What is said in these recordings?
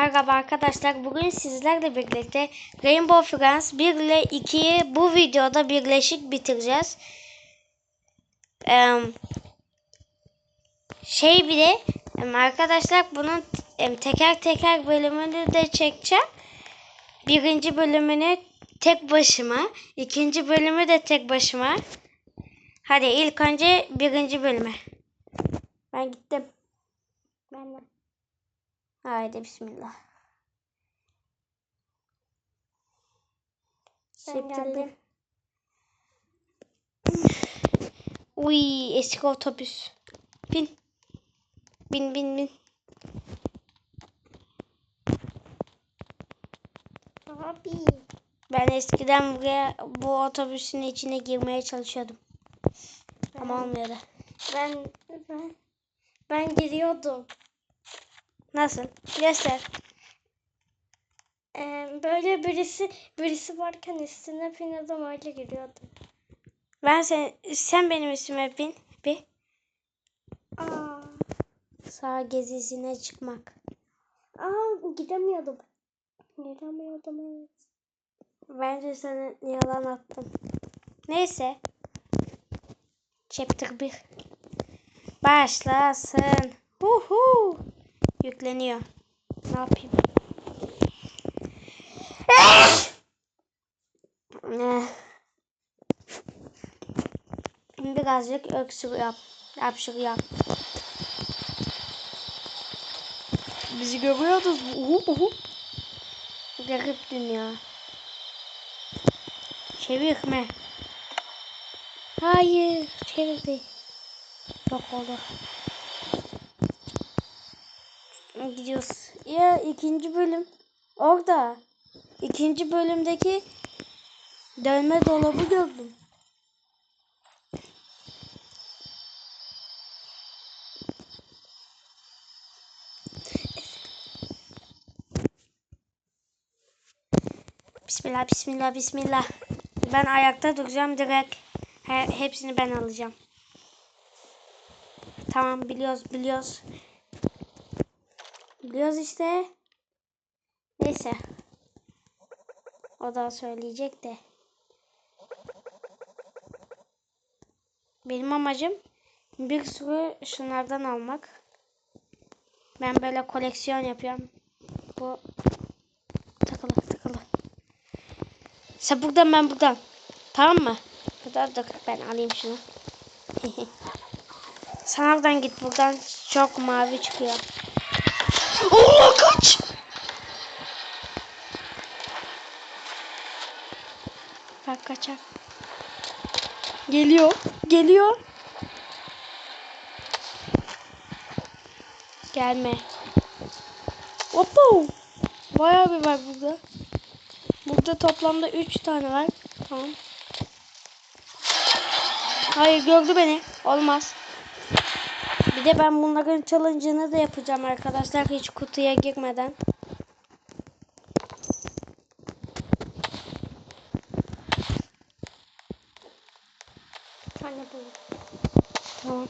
Merhaba arkadaşlar. Bugün sizlerle birlikte Rainbow Friends 1 ile 2'yi bu videoda birleşik bitireceğiz. Ee, şey bile arkadaşlar bunun teker teker bölümünü de çekeceğim. Birinci bölümünü tek başıma, ikinci bölümü de tek başıma. Hadi ilk önce birinci bölüme. Ben gittim. Ben de. Haydi bismillah. Ben geldim. Uy eski otobüs. Bin. Bin bin bin. Abi. Ben eskiden buraya bu otobüsün içine girmeye çalışıyordum. Ama olmuyordu. Ben ben ben giriyordum. Nasıl? Göster. Ee, böyle birisi birisi varken üstüne biniyordum öyle giriyordum. Ben sen sen benim üstüme bin. Bir. Aa, Sağ gezisine çıkmak. aa gidemiyordum. Gidemiyordum evet. Bence sana yalan attım. Neyse. Chapter 1. Başlasın. Huhu. Yükleniyor. Ne yapayım? Birazcık öksür yap. Hapşır yap. Bizi görüyoruz. Uhu uhu. Garip dünya. Çevirme. Hayır. Çevirdi. Yok oldu. Gidiyoruz. Ya ikinci bölüm. Orada. İkinci bölümdeki dönme dolabı gördüm. Bismillah, bismillah, bismillah. Ben ayakta duracağım direkt. He, hepsini ben alacağım. Tamam biliyoruz, biliyoruz. Biliyoruz işte. Neyse. O da söyleyecek de. Benim amacım bir sürü şunlardan almak. Ben böyle koleksiyon yapıyorum. Bu takılı takılı. Sen buradan ben buradan. Tamam mı? Kadar da ben alayım şunu. Sen oradan git buradan çok mavi çıkıyor. Allah kaç! Bak kaçar. Geliyor. Geliyor. Gelme. Hoppa. Bayağı bir var burada. Burada toplamda 3 tane var. Tamam. Hayır gördü beni. Olmaz. Bir de ben bunların challenge'ını da yapacağım arkadaşlar hiç kutuya girmeden. Tane buldum. Tamam.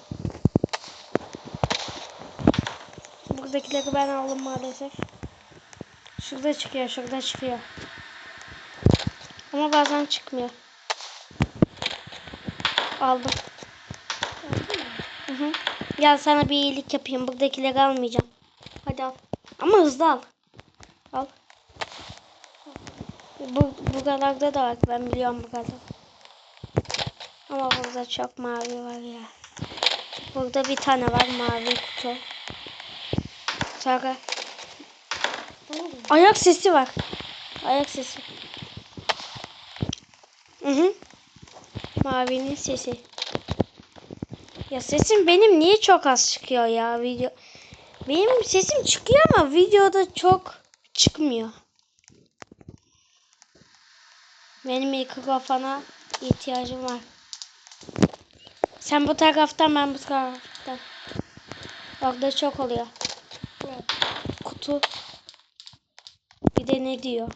Buradakileri ben aldım maalesef. Şurada çıkıyor, şurada çıkıyor. Ama bazen çıkmıyor. Aldım. Hı hı. Gel sana bir iyilik yapayım. Buradakileri almayacağım. Hadi al. Ama hızlı al. Al. Bu, buralarda da var. Ben biliyorum burada. Ama burada çok mavi var ya. Burada bir tane var mavi kutu. Sonra ayak sesi var. Ayak sesi. Hı hı. Mavinin sesi. Ya sesim benim niye çok az çıkıyor ya video. Benim sesim çıkıyor ama videoda çok çıkmıyor. Benim mikrofona ihtiyacım var. Sen bu taraftan ben bu taraftan. Orada çok oluyor. Kutu. Bir de ne diyor?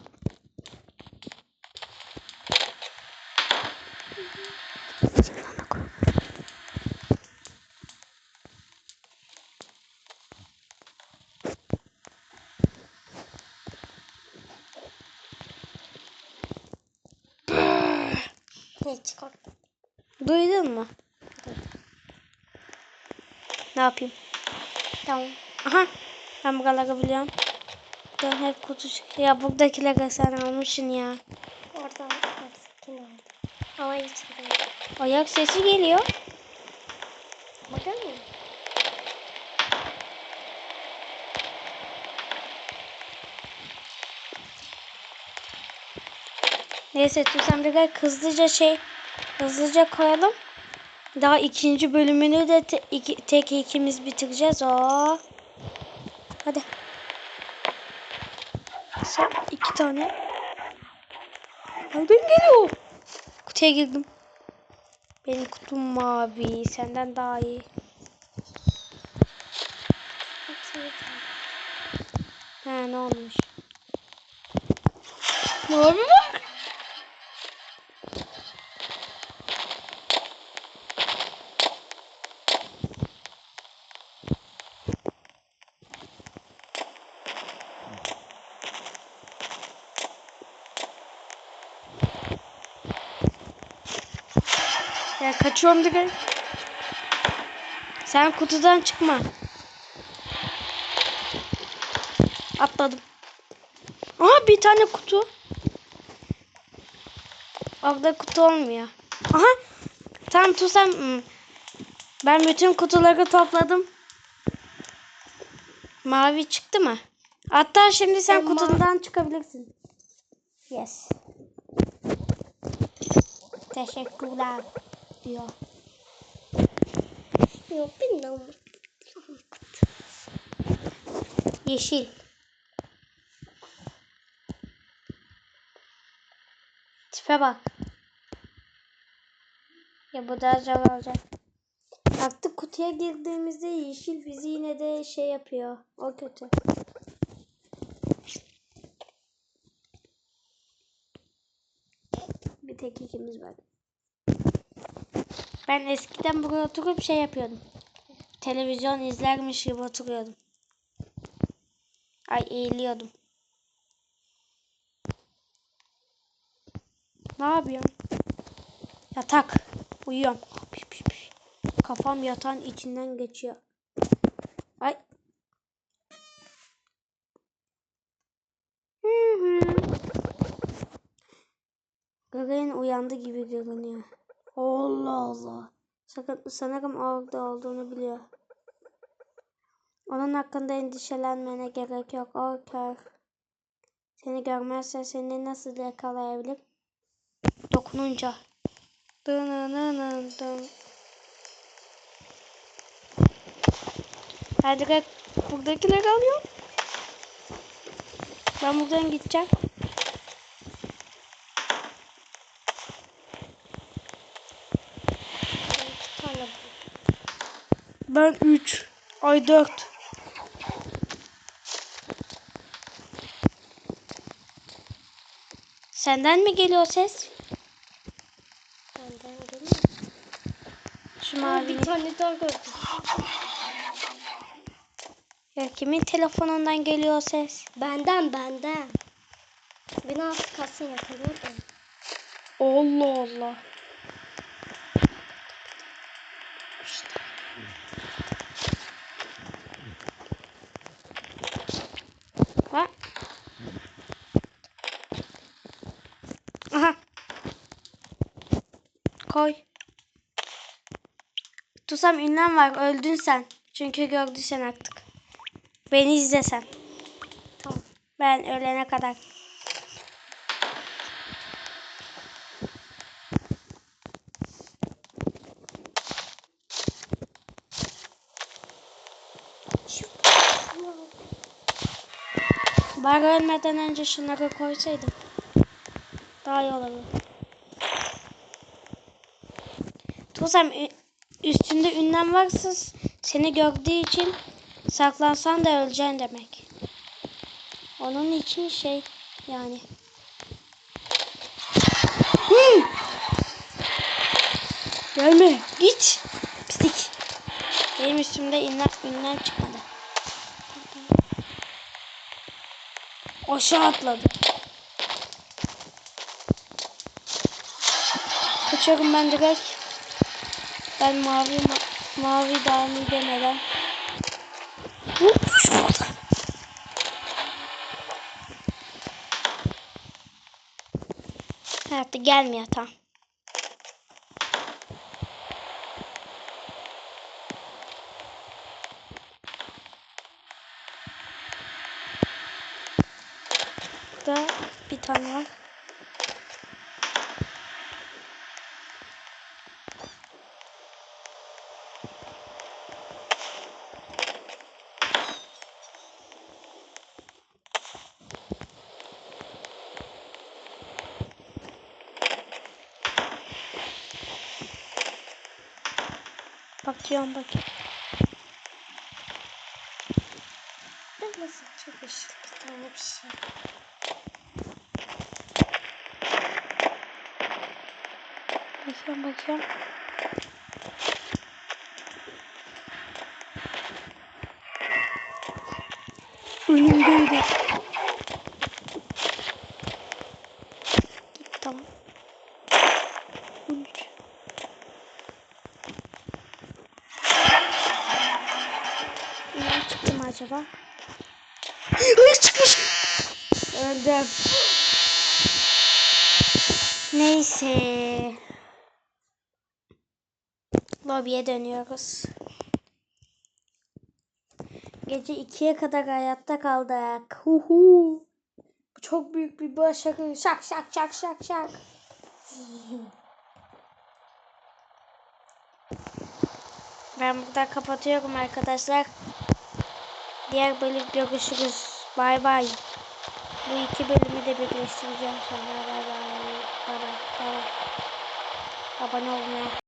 Hiç korkma. Duydun mu? Ne yapayım? Tamam. Aha. Ben buraları biliyorum. Ben hep kutu Ya buradakileri sen almışsın ya. Oradan artık aldım. Ama içindeyim. Ayak sesi geliyor. Bakar mısın? Neyse Tuğsem bir hızlıca şey hızlıca koyalım. Daha ikinci bölümünü de te- iki- tek ikimiz bitireceğiz. O. Hadi. Son iki tane. Nereden geliyor? Kutuya girdim. Benim kutum mavi. Senden daha iyi. Ha ne olmuş? Mavi var. Ya kaçıyorum direkt. Sen kutudan çıkma. Atladım. Aha bir tane kutu. Orada kutu olmuyor. Aha. Tam tutsam. Ben bütün kutuları topladım. Mavi çıktı mı? Hatta şimdi sen Ama- kutundan çıkabilirsin. Yes. Teşekkürler diyor. Yok bilmiyorum. Yeşil. Tipe bak. Ya bu da zor olacak. Artık kutuya girdiğimizde yeşil bizi yine de şey yapıyor. O kötü. Bir tek ikimiz var. Ben eskiden buraya oturup şey yapıyordum. Televizyon izlermiş gibi oturuyordum. Ay eğiliyordum. Ne yapıyorsun? Yatak. Uyuyorum. Kafam yatağın içinden geçiyor. Ay. Gagarin uyandı gibi görünüyor. Allah Allah. Sakın, sanırım orada olduğunu biliyor. Onun hakkında endişelenmene gerek yok. O kör. Seni görmezse seni nasıl yakalayabilir? Dokununca. Dınınınındın. Hadi gel. Buradakileri alıyorum. Ben buradan gideceğim. İki tane buldum. Ben 3. Ay 4. Senden mi geliyor ses? Benden geliyor. Şu mavi. bir tane daha gördüm. Ya kimin telefonundan geliyor ses? Benden benden. Beni az kalsın yakalıyor. Allah Allah. Ha? Aha. Koy. Tusam ünlem var. Öldün sen. Çünkü gördü sen artık. Beni izle sen. Tamam. Ben ölene kadar. Bari ölmeden önce şunları koysaydım. Daha iyi olurdu. Tuzam ü- üstünde ünlem varsa seni gördüğü için saklansan da öleceksin demek. Onun için şey yani. Hı! Gelme git. Pislik. Benim üstümde ünlem, ünlem çıkmadı. Aşağı atladı. Kaç. Kaçıyorum ben direkt. Ben mavi ma mavi dami demeden. Vurmuş burada. Hayatta gelmiyor tam. Burada bir tane var. Ben nasıl çok ışık bir tane bir şey. Bakıyorum bakıyorum. Önümdeydi. Tamam. Üç. Ne çıktı mı acaba? Hayır çıkmış. Öldüm. Neyse. Lobiye dönüyoruz. Gece 2'ye kadar hayatta kaldık. Huhu. Bu çok büyük bir başarı. Şak şak şak şak şak. Ben burada kapatıyorum arkadaşlar. Diğer bölüm görüşürüz. Bay bay. Bu iki bölümü de birleştireceğim sonra. Bay bay. Bay bay. Abone olmayı